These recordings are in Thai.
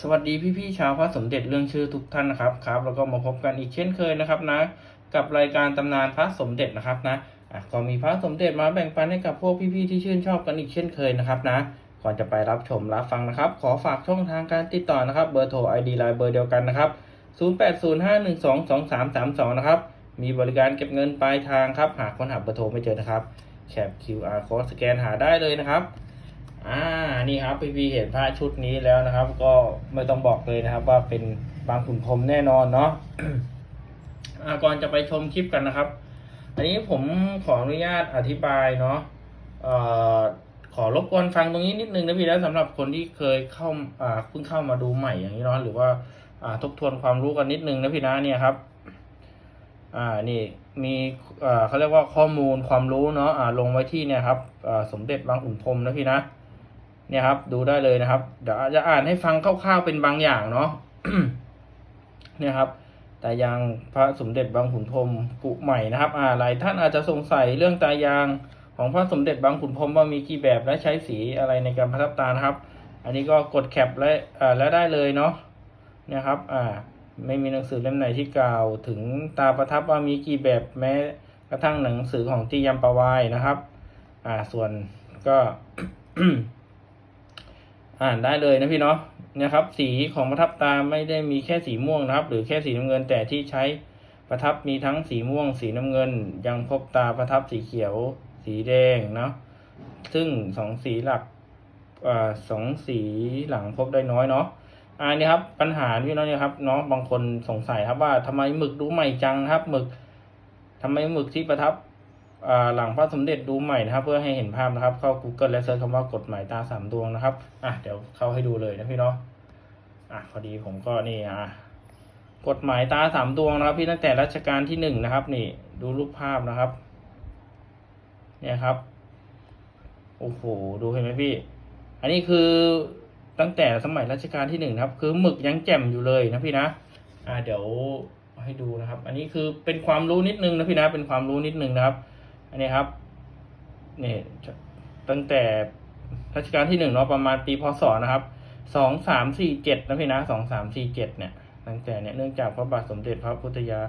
สวัสดีพี่ๆชาวพระสมเด็จเรื่องชื่อทุกท่านนะครับครับแล้วก็มาพบกันอีกเช่นเคยนะครับนะ กับรายการตำนานพระสมเด็จนะครับนะอะก็มีพระสมเด็จมาแบ่งปันให้กับพวกพี่ๆที่ชื่นชอบกันอีกเช่นเคยนะครับนะก่อนจะไปรับชมรับฟังนะครับ ขอฝากช่องทางการติดต่อนะครับเบอร์โทร ID ไลน์เบอร์เดียวกันนะครับ 0805122332 นะครับ มีบริการเก็บเงินปลายทางครับ หากค้นหาเบอร์โทรไม่เจอนะครับแคป QR code สแกนหาได้เลยนะครับ อ่านี่ครับพี่พีเห็นผ้าชุดนี้แล้วนะครับ ก็ไม่ต้องบอกเลยนะครับ ว่าเป็นบางขุนพรหมแน่นอนเนาะก่อนจะไปชมคลิปกันนะครับ อันนี้ผมขออนุญาตอธิบายเนาะเอ่อขอรบกวนฟังตรงนี้นิดนึงนะพี่นะสำหรับคนที่เคยเข้าอ่าเพิ่งเข้ามาดูใหม่อย่างนี้เนาะหรือว่าอ่าทบทวนความรู้กันนิดนึงนะพี่นะเนี่ยครับ อ่านี่มีอ่าเขาเรียกว่าข้อมูลความรู้เนาะอ่าลงไว้ที่เนี่ยครับอ่าสมเด็จบางขุนพรหมนะพี่นะ เนี่ยครับ ดูได้เลยนะครับ เดี๋ยวจะอ่านให้ฟังคร่าวๆเป็นบางอย่างเนาะเนี่ยครับ ตายางพระสมเด็จบางขุนพรหมกุใหม่นะครับ อ่าหลายท่านอาจจะสงสัยเรื่องตายางของพระสมเด็จบางขุนพรหมว่ามีกี่แบบและใช้สีอะไรในการประทับตานะครับ อันนี้ก็กดแคปและอ่าและได้เลยเนาะเนี่ยครับ อ่า ไม่มีหนังสือเล่มไหนที่กล่าวถึงตาประทับว่ามีกี่แบบแม้กระทั่งหนังสือของตียมปวายนะครับ อ่า ส่วนก็ อ่านได้เลยนะพี่เนาะเนี่ยครับ สีของประทับตาไม่ได้มีแค่สีม่วงนะครับ หรือแค่สีน้ำเงินแต่ที่ใช้ประทับมีทั้งสีม่วง สีน้ำเงิน ยังพบตาประทับสีเขียว สีแดงเนาะซึ่งสองสีหลักอ่าสองสีหลังพบได้น้อยเนาะอ่านี่ครับปัญหาพี่น้องเนี่ยครับเนาะบางคนสงสัยครับว่าทำไมหมึกดูใหม่จังครับหมึกทำไมหมึกที่ประทับ หลังพระสมเด็จดูใหม่นะครับ เพื่อให้เห็นภาพนะครับ เข้า Google และเซิร์ชคำว่ากฎหมายตาสามดวงนะครับอะเดี๋ยวเข้าให้ดูเลยนะพี่เนาะอะพอดีผมก็นี่อะกฎหมายตาสามดวงนะครับ พี่ตั้งแต่รัชกาลที่หนึ่งนะครับ นี่ดูรูปภาพนะครับ เนี่ยครับโอ้โหดูเห็นไหมพี่ อันนี้คือตั้งแต่สมัยรัชกาลที่หนึ่งครับ คือหมึกยังแจ่มอยู่เลยนะพี่นะอ่าเดี๋ยวให้ดูนะครับ อันนี้คือเป็นความรู้นิดนึงนะพี่นะเป็นความรู้นิดนึงนะครับ อันนี้ครับนี่ตั้งแต่รัชกาลที่หนึ่งเนาะประมาณปีพศนะครับสองสามสี่เจ็ดนะพี่นะสองสามสี่เจ็ดเนี่ยตั้งแต่เนี่ยเนื่องจากพระบาทสมเด็จพระพุทธยา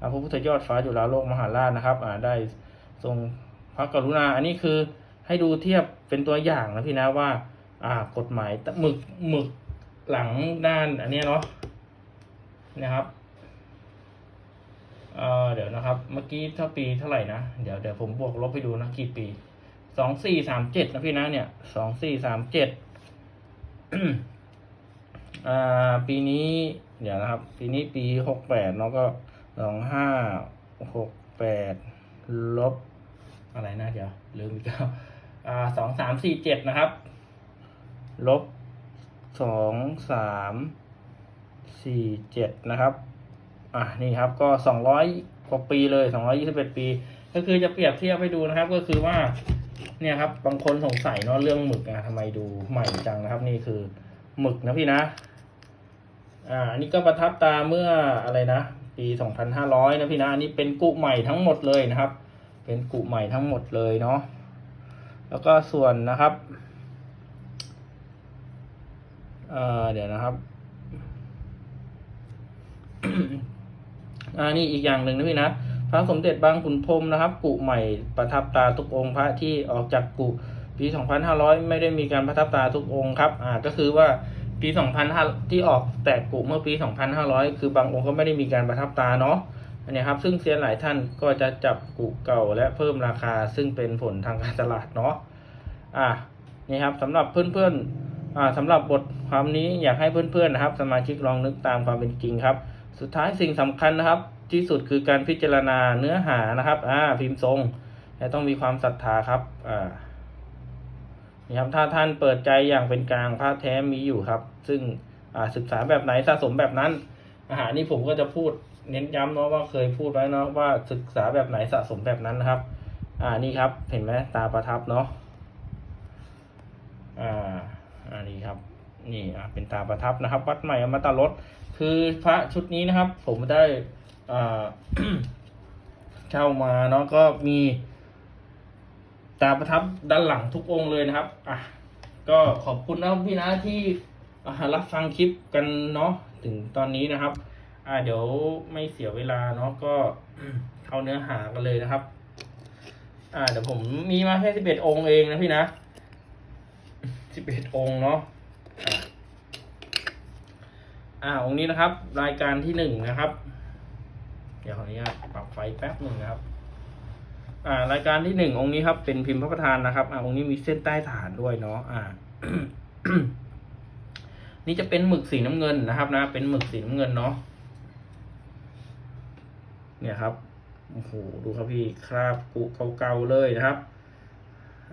พระพุทธยอดฟ้าจุฬาโลกมหาราชนะครับอ่าได้ทรงพระกรุณา อันนี้คือให้ดูเทียบเป็นตัวอย่างนะพี่นะว่า อ่ากฎหมายหมึกหมึกหลังด้านอันนี้เนาะนะครับ เอ่อเดี๋ยวนะครับ เมื่อกี้เท่าปีเท่าไหร่นะ เดี๋ยวเดี๋ยวผมบวกลบให้ดูนะกี่ปีสองสี่สามเจ็ดนะพี่นะเนี่ยสองสี่สามเจ็ดอ่าปีนี้เดี๋ยวนะครับ ปีนี้ปีหกแปดเนาะก็สองห้าหกแปดลบ อะไรนะเดี๋ยวลืมอีกแล้วอ่าสองสามสี่เจ็ดนะครับ ลบสองสามสี่เจ็ดนะครับ อะนี่ครับก็สองร้อยกว่าปีเลยสองร้อยี่สิบเอ็ดปี ก็คือจะเปรียบเทียบให้ดูนะครับ ก็คือว่าเนี่ยครับบางคนสงสัยเนาะเรื่องหมึกอะทำไมดูใหม่จังนะครับ นี่คือหมึกนะพี่นะ อ่าอันนี้ก็ประทับตาเมื่ออะไรนะปีสองพันห้าร้อยนะพี่นะอันนี้เป็นกุใหม่ทั้งหมดเลยนะครับ เป็นกุใหม่ทั้งหมดเลยเนาะแล้วก็ส่วนนะครับเอ่อเดี๋ยวนะครับ อ่านี่อีกอย่างหนึ่งนะพี่นะพระสมเด็จบางขุนพรมนะครับ กุใหม่ประทับตาทุกองค์พระที่ออกจากกุปี 2500 ไม่ได้มีการประทับตาทุกองค์ครับอ่าก็คือว่าปี 2005 ที่ออกแตกกุเมื่อปี 2500 คือบางองค์ก็ไม่ได้มีการประทับตาเนาะอันนี้ครับซึ่งเซียนหลายท่านก็จะจับกุเก่าและเพิ่มราคาซึ่งเป็นผลทางการตลาดเนาะอ่านี่ครับสำหรับเพื่อนๆอ่าสำหรับบทความนี้อยากให้เพื่อนๆนะครับ สมาชิกลองนึกตามความเป็นจริงครับ สุดท้ายสิ่งสำคัญนะครับ ที่สุดคือการพิจารณาเนื้อหานะครับ อ่า พิมพ์ทรงและต้องมีความศรัทธาครับ อ่านี่ครับถ้าท่านเปิดใจอย่างเป็นกลางพระแท้มีอยู่ครับ ซึ่งอ่าศึกษาแบบไหนสะสมแบบนั้น อาหารนี่ผมก็จะพูดเน้นย้ำเนาะว่าเคยพูดไว้เนาะว่าศึกษาแบบไหนสะสมแบบนั้นนะครับ อ่านี่ครับ เห็นไหมตาประทับเนาะอ่าอันนี้ครับ นี่อะเป็นตาประทับนะครับ วัดใหม่อมตะรส คือพระชุดนี้นะครับ ผมได้อ่าเช่ามาเนาะก็มีตาประทับด้านหลังทุกองค์เลยนะครับอะก็ขอบคุณนะพี่นะที่รับฟังคลิปกันเนาะถึงตอนนี้นะครับ อ่าเดี๋ยวไม่เสียเวลาเนาะก็เข้าเนื้อหากันเลยนะครับ อ่าเดี๋ยวผมมีมาแค่สิบเอ็ดองค์เองนะพี่นะสิบเอ็ดองค์เนาะ อ่าองค์นี้นะครับ รายการที่หนึ่งนะครับ เดี๋ยวขออนุญาตปรับไฟแป๊บหนึ่งนะครับ อ่ารายการที่หนึ่งองค์นี้ครับเป็นพิมพ์พระประธานนะครับ อ่าองค์นี้มีเส้นใต้ฐานด้วยเนาะอ่า นี่จะเป็นหมึกสีน้ำเงินนะครับ นะ เป็นหมึกสีน้ำเงินเนาะเนี่ยครับโอ้โหดูครับพี่คราบกุเก่าๆเลยนะครับ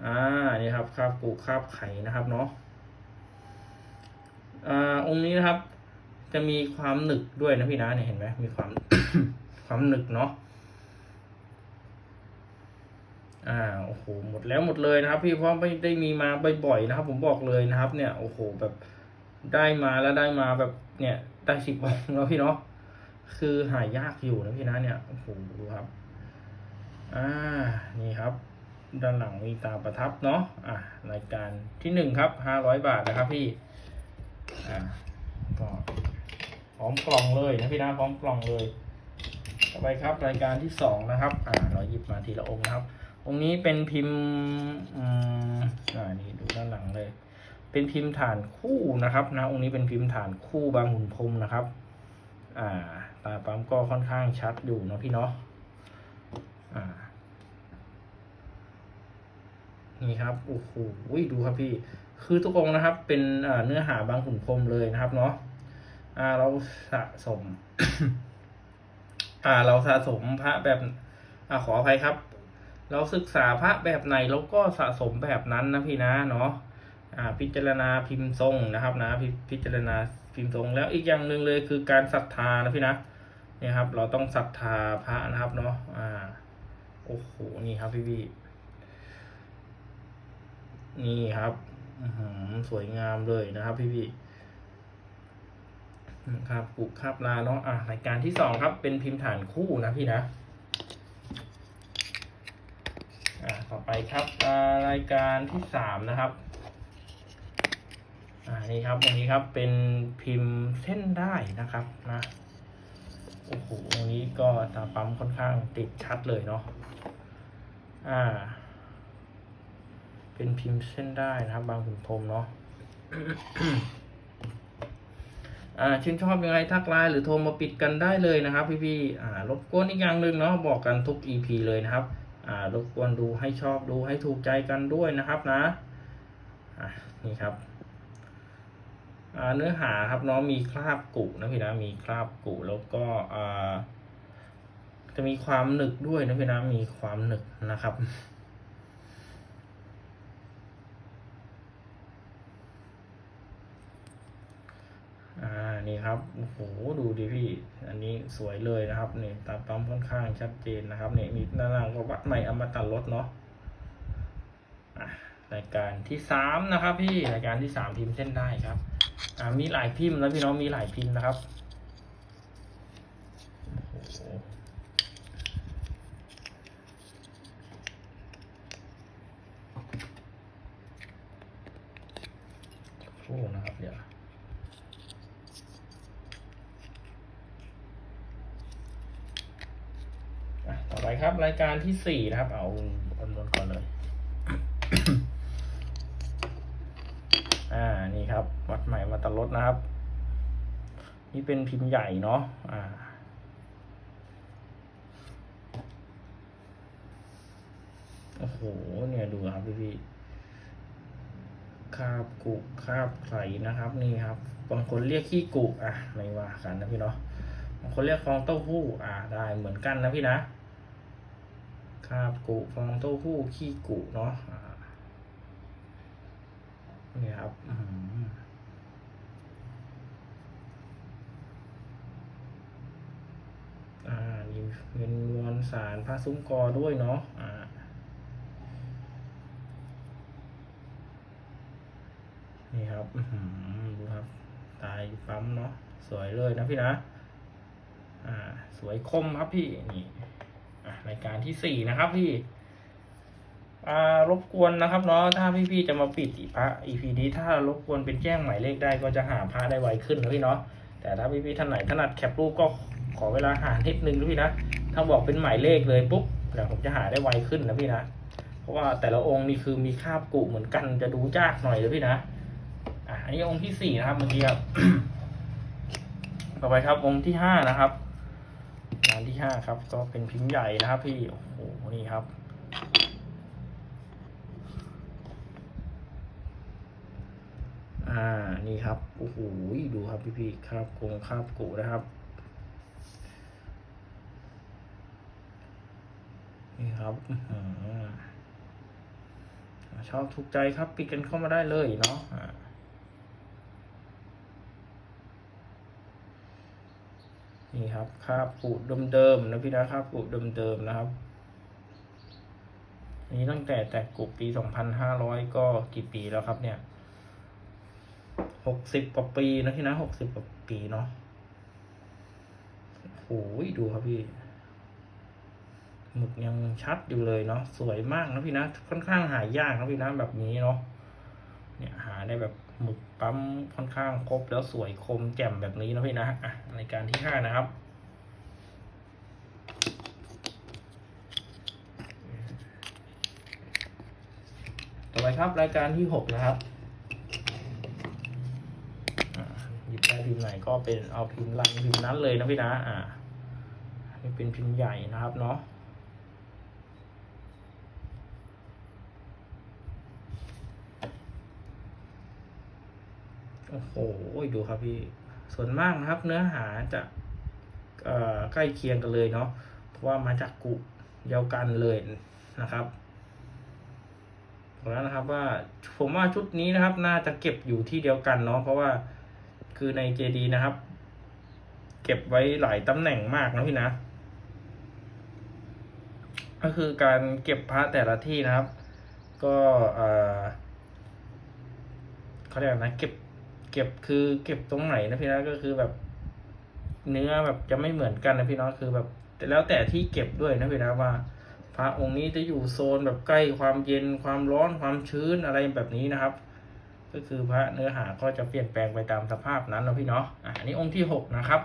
อ่านี่ครับคราบกุคราบไข่นะครับเนาะอ่าองค์นี้นะครับ จะมีความหนึกด้วยนะพี่นะเนี่ยเห็นไหมมีความความหนึกเนาะอ่าโอ้โหหมดแล้วหมดเลยนะครับ พี่เพราะไม่ได้มีมาบ่อยๆนะครับ ผมบอกเลยนะครับ เนี่ยโอ้โหแบบได้มาแล้วได้มาแบบเนี่ยได้สิบองแล้วพี่เนาะคือหายากอยู่นะพี่นะเนี่ยโอ้โหดูครับ อ่านี่ครับ ด้านหลังมีตาประทับเนาะอ่ารายการที่หนึ่งครับห้าร้อยบาทนะครับพี่อ่าก็ ร้อมกล่องเลยนะพี่นะพร้อมกล่องเลยต่อไปครับรายการที่สองนะครับ อ่าเราหยิบมาทีละองค์นะครับ องค์นี้เป็นพิมพ์อืมอ่านี่ดูด้านหลังเลย เป็นพิมพ์ฐานคู่นะครับนะองค์นี้เป็นพิมพ์ฐานคู่บางหุ่นพรมนะครับ อ่าตาปั๊มก็ค่อนข้างชัดอยู่เนาะพี่เนาะอ่านี่ครับโอ้โหดูครับพี่ คือทุกองนะครับ เป็นเนื้อหาบางหุ่นพรมเลยนะครับเนาะ อ่าเราสะสม อ่า เราสะสมพระแบบอ่าขออภัยครับ เราศึกษาพระแบบไหนเราก็สะสมแบบนั้นนะพี่นะเนาะอ่า พิจารณาพิมพ์ทรงนะครับนะพพิจารณาพิมพ์ทรงแล้วอีกอย่างหนึ่งเลยคือการศรัทธานะพี่นะเนี่ยครับ เราต้องศรัทธาพระนะครับเนาะอ่าโอ้โหนี่ครับพี่พี่นี่ครับสวยงามเลยนะครับพี่พี่ ครับกุคาบลาเนาะอะรายการที่สองครับเป็นพิมพ์ฐานคู่นะพี่นะอ่าต่อไปครับรายการที่สามนะครับอ่านี่ครับตรงนี้ครับเป็นพิมพ์เส้นได้นะครับนะโอ้โหตรงนี้ก็ตาปั๊มค่อนข้างติดชัดเลยเนาะอ่า เป็นพิมพ์เส้นได้นะครับ บางขุนพรมเนาะ อ่าชื่นชอบยังไงทักไลน์หรือโทรมาปิดกันได้เลยนะครับพี่ๆอ่ารบกวนอีกอย่างหนึ่งเนาะบอกกันทุก EP เลยนะครับอ่ารบกวนดูให้ชอบดูให้ถูกใจกันด้วยนะครับนะอ่านี่ครับอ่าเนื้อหาครับเน้องมีคราบกุนะพี่นะมีคราบกุแล้วก็อ่าจะมีความหนึกด้วยนะพี่นะมีความหนึกนะครับ อ่า นี่ครับโอ้โหดูดิพี่ อันนี้สวยเลยนะครับนี่ตาปั๊มค่อนข้างชัดเจนนะครับนี่มีด้านล่างก็วัดใหม่อมตะรถเนาะรายการที่สามนะครับพี่รายการที่สามพิมพ์เส้นได้ครับอ่ามีหลายพิมพ์แล้วพี่น้องมีหลายพิมพ์นะครับโอ้โหโอ้นะครับเดี๋ยว อะต่อไปค รับรายการที่สี่นะครับ เอาเอานนก่อนเลย อ่านี่ครับ วัดใหม่มาตลดนะครับ นี่เป็นพิมพ์ใหญ่เนาะอ่าโอ้โหเนี่ยดูครับพี่พี่คาบกุคาบไข่นะครับ นี่ครับ บางคนเรียกขี้กุอะไม่ว่ากันนะพี่เนาะบางคนเรียกฟองเต้าหู้อ่าได้เหมือนกันนะพี่นะาบกุฟองเต้าหู้ขี้กุเนาะนี่ครับอืมอ่ามีเงินมวลสารพระซุ้มกอด้วยเนาะอ่านี่ครับอือดูครับ ตายปั๊มเนาะ สวยเลยนะพี่นะ อ่า สวยคมครับพี่ นี่ รายการที่สี่นะครับพี่รบกวนนะครับเนาะถ้าพี่ๆจะมาปิดอีพระ EP นี้ถ้ารบกวนเป็นแจ้งหมายเลขได้ก็จะหาพระได้ไวขึ้นนะพี่เนาะแต่ถ้าพี่ๆท่านไหนถนัดแคปรูปก็ขอเวลาหานิดนึงนะพี่นะถ้าบอกเป็นหมายเลขเลยปุ๊บเดี๋ยวผมจะหาได้ไวขึ้นนะพี่นะเพราะว่าแต่ละองค์นี่คือมีคาบกุเหมือนกันจะดูยากหน่อยเลยพี่นะอะอันนี้องค์ที่สี่นะครับเมื่อกี้ครับต่อไปครับองค์ที่ห้านะครับ ห้าครับ ก็เป็นพิมพ์ใหญ่นะครับพี่ โอ้โห นี่ครับ อ่า นี่ครับ โอ้โห ดูครับพี่พี่ๆครับกงคาบกูนะครับ นี่ครับอชอบถูกใจครับปิดกันเข้ามาได้เลยเนาะอ่า นี่ครับคาบปูเดิมๆนะพี่นะคาบปูเดิมๆนะครับอันนี้ตั้งแต่แต่กุปีสองพันห้าร้อยก็กี่ปีแล้วครับเนี่ยหกสิบกว่าปีนะพี่นะหกสิบกว่าปีเนาะโอ้ยดูครับพี่หมึกยังชัดอยู่เลยเนาะสวยมากนะพี่นะค่อนข้างหายากนะพี่นะแบบนี้เนาะเนี่ยหาได้แบบ หมึกปั๊มค่อนข้างครบแล้วสวยคมแจ่มแบบนี้นะพี่นะอะรายการที่ห้านะครับต่อไปครับรายการที่หกนะครับหยิบได้พิมพ์ไหนก็เป็นเอาพิมพ์ลังพิมพ์นั้นเลยนะพี่นะอ่านี่เป็นพิมพ์ใหญ่นะครับเนาะ โอ้โหดูครับพี่ ส่วนมากนะครับ เนื้อหาจะใกล้เคียงกันเลยเนาะเพราะว่ามาจากกุเดียวกันเลยนะครับบอกแล้วนะครับว่าผมว่าชุดนี้นะครับ น่าจะเก็บอยู่ที่เดียวกันเนาะเพราะว่าคือในเจดีนะครับ เก็บไว้หลายตำแหน่งมากนะพี่นะ ก็คือการเก็บพระแต่ละที่นะครับ ก็เขาเรียกนะเก็บ เก็บคือเก็บตรงไหนนะพี่นะก็คือแบบ เนื้อแบบจะไม่เหมือนกันนะพี่น้องคือแบบแล้วแต่ที่เก็บด้วยนะพี่นะว่า พระองค์นี้จะอยู่โซนแบบใกล้ความเย็นความร้อนความชื้นอะไรแบบนี้นะครับ ก็คือพระเนื้อหาก็จะเปลี่ยนแปลงไปตามสภาพนั้นนะพี่เนาะอันนี้องค์ที่หกนะครับ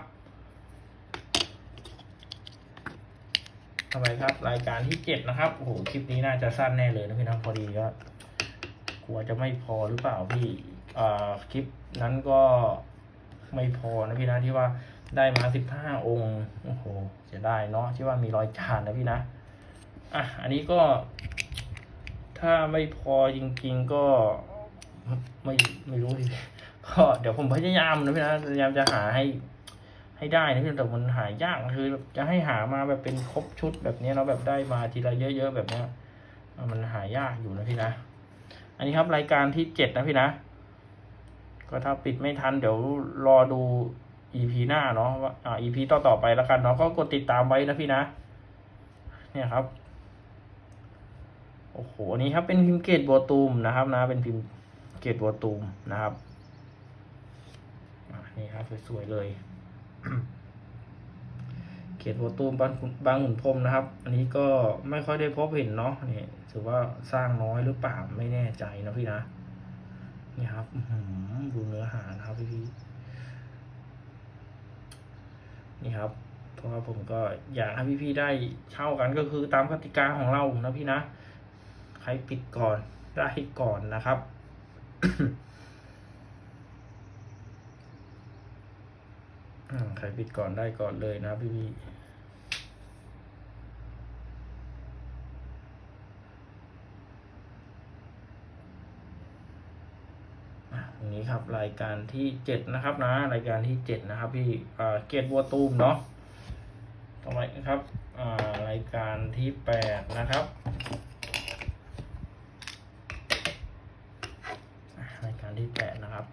ทำไมครับ รายการที่เจ็ดนะครับโอ้โหคลิปนี้น่าจะสั้นแน่เลยนะพี่เนาะพอดีก็กลัวจะไม่พอหรือเปล่าพี่อ่าคลิป นั้นก็ไม่พอนะพี่นะที่ว่าได้มาสิบห้าองค์โอ้โหจะได้เนาะที่ว่ามีรอยจานนะพี่นะอะอันนี้ก็ ถ้าไม่พอจริง ๆก็ไม่ไม่รู้ดิก็เดี๋ยวผมพยายามนะพี่นะพยายามจะหาให้ให้ได้นะพี่แต่มันหายากคือจะให้หามาแบบเป็นครบชุดแบบนี้แล้วแบบได้มาทีละเยอะๆแบบเนี้ยมันหายากอยู่นะพี่นะ อันนี้ครับรายการที่เจ็ดนะพี่นะ ก็ถ้าปิดไม่ทันเดี๋ยวรอดู EP หน้าเนาะว่าอ่า EP ต่อต่อไปแล้วกันเนาะก็กดติดตามไว้นะพี่นะ เนี่ยครับโอ้โหอันนี้ครับเป็นพิมพ์เกตบัวตูมนะครับ นะ เป็นพิมพ์เกตบัวตูมนะครับนี่ครับสวยๆเลยเขตบัวตูมบางขุนบางขุนพรมนะครับ อันนี้ก็ไม่ค่อยได้พบเห็นเนาะนี่ถือว่าสร้างน้อยหรือเปล่าไม่แน่ใจนะพี่นะ นี่ครับดูเนื้อหานะครับพี่พี่นี่ครับ เพราะว่าผมก็อยากให้พี่ๆได้เช่ากันก็คือตามกติกาของเรานะพี่นะ ใครปิดก่อนได้ก่อนนะครับใครปิดก่อนได้ก่อนเลยนะพี่พี่อะต รายการที่เจ็ดนะครับนะ รายการที่เจ็ดนะครับพี่อ่าเกตบัวตูมเนาะต่อไปนะครับอ่ารายการที่แปดนะครับรายการที่แปดนะครับ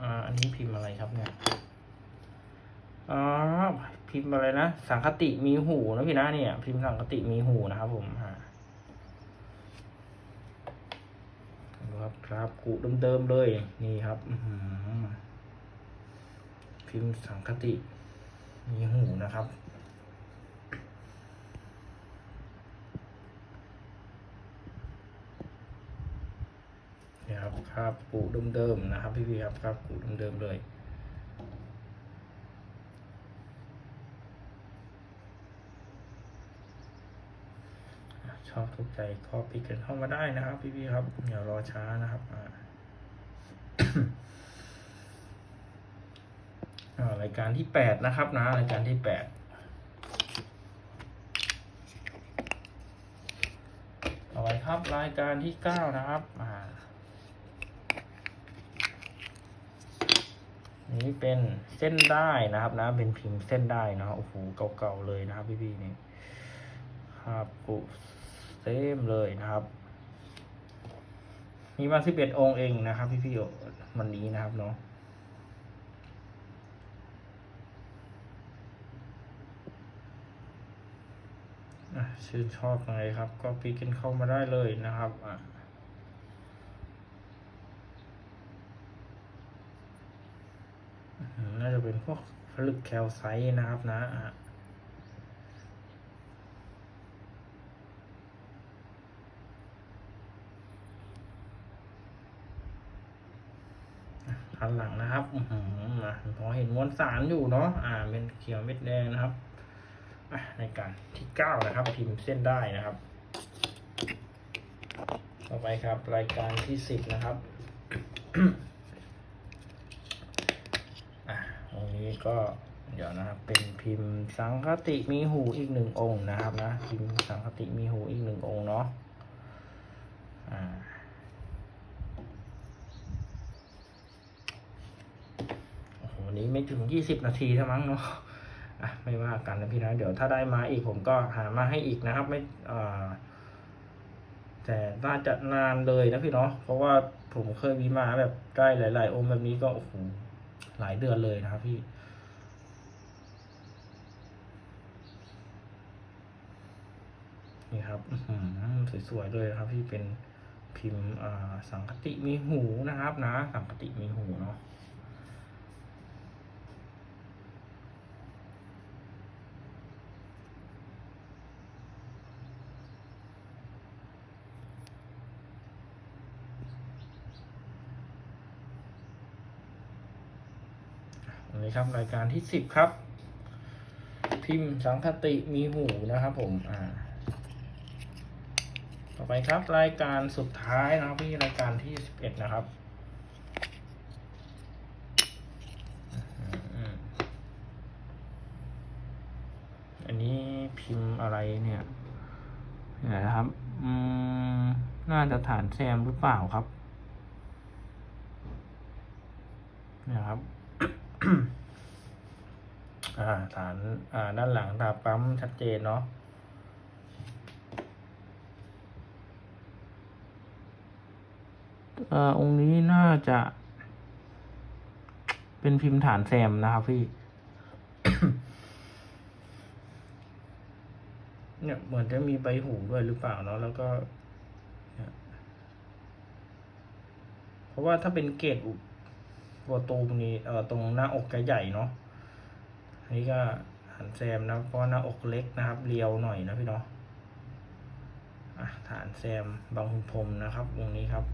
อ่าอันนี้พิมพ์อะไรครับเนี่ยอ๋อพิมพ์อะไรนะสังคติมีหูนะพี่นะเนี่ย พิมพ์สังคติมีหูนะครับผมฮะ ครับกุเดิมๆเลย นี่ครับพิมพ์สังคติ มีหูนะครับ นี่ครับครับกุเดิมๆนะครับ พี่ๆครับครับกุเดิมๆเลย ชอบทุกใจคอปิกกันเข้ามาได้นะครับ พี่ๆครับอย่ารอช้านะครับอ่ารายการที่แปดนะครับนะรายการที่แปดต่อไปครับรายการที่เก้านะครับอ่านี้เป็นเส้นได้นะครับนะ เป็นพิมพ์เส้นได้นะโอ้โหเก่าๆเลยนะครับพี่ๆนี่ครับกู เต็มเลยนะครับ มีมาสิบเอ็ดองค์เองนะครับ พี่ๆวันนี้นะครับเนาะชื่นชอบยังไงครับ ก็ปีกันเข้ามาได้เลยนะครับอะน่าจะเป็นพวกผลึกแคลไซต์นะครับนะันหลังนะครับอือหืออะพอเห็นมวลสารอยู่เนาะอ่าเป็นเขียวเม็ดแดงนะครับในการที่เก้านะครับพิมพ์เส้นได้นะครับ ต่อไปครับ รายการที่สิบนะครับอะตรงนี้ก็เดี๋ยวนะครับ เป็นพิมพ์สังคติมีหูอีกหนึ่งองค์นะครับนะพิมพ์สังคติมีหูอีกหนึ่งองค์เนาะอ่าโอ้โหวั นนี้ไม่ถึงยี่สิบนาทีเท่ามั้งเนาะอะไม่ว่ากันนะพี่นะ เดี๋ยวถ้าได้มาอีกผมก็หามาให้อีกนะครับ ไม่อ่าแต่น่าจะนานเลยนะพี่เนาะเพราะว่าผมเคยมีมาแบบได้หลาย ๆ องค์แบบนี้ก็โอ้โหหลายเดือนเลยนะครับพี่นี่ครับอื้อหือสวยๆเลยครับพี่เป็นพิมพ์อ่าสังคติมีหูนะครับนะ สังคติมีหูเนาะ ครับรายการที่สิบครับ พิมพ์สังคติมีหูนะครับ ผมอ่า ต่อไปครับรายการสุดท้ายนะครับพี่รายการที่สิบเอ็ดนะครับอันนี้พิมพ์อะไรเนี่ยเนี่ยนะครับ อืม น่าจะฐานแซมหรือเปล่าครับเนี่ยครับ ฐานาด้านหลังตาปั๊มชัดเจนเนาะอ่อองค์นี้น่าจะ เป็นพิมพ์ฐานแซมนะครับพี่ เนี่ยเหมือนจะมีใบหูด้วยหรือเปล่าเนาะแล้วก็เพราะว่าถ้าเป็นเกรดอุตัวตูมนี้เอ่อตรงหน้าอกจะใหญ่เนาะ นนี้ก็หันแซมนะเพราะหน้าอกเล็กนะครับ เรียวหน่อยนะพี่เนาะอะฐานแซมบางพรมนะครับวงนี้ครับ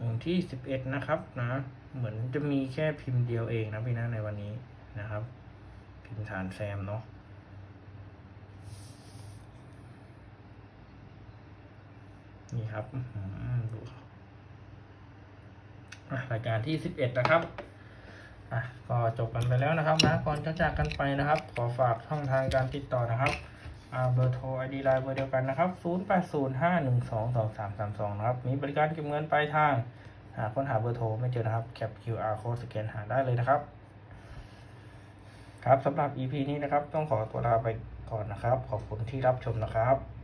องที่สิบเอ็ดนะครับนะ เหมือนจะมีแค่พิมพ์เดียวเองนะพี่นะในวันนี้นะครับ พิมพ์ฐานแซมเนาะ นี่ครับดูรายการที่สิบเอ็ดนะครับอะก็จบกันไปแล้วนะครับนะก่อนจะจากกันไปนะครับ ขอฝากช่องทางการติดต่อนะครับเบอร์โทรไอดีไลน์เบอร์เดียวกันนะครับ 0 8 0 5 1 2 2 3 3 2 นะครับ มีบริการเก็บเงินปลายทาง หากค้นหาเบอร์โทรไม่เจอนะครับ แคป QR code สแกนหาได้เลยนะครับ ครับสำหรับ EP นี้นะครับ ต้องขอตัวลาไปก่อนนะครับ ขอบคุณที่รับชมนะครับ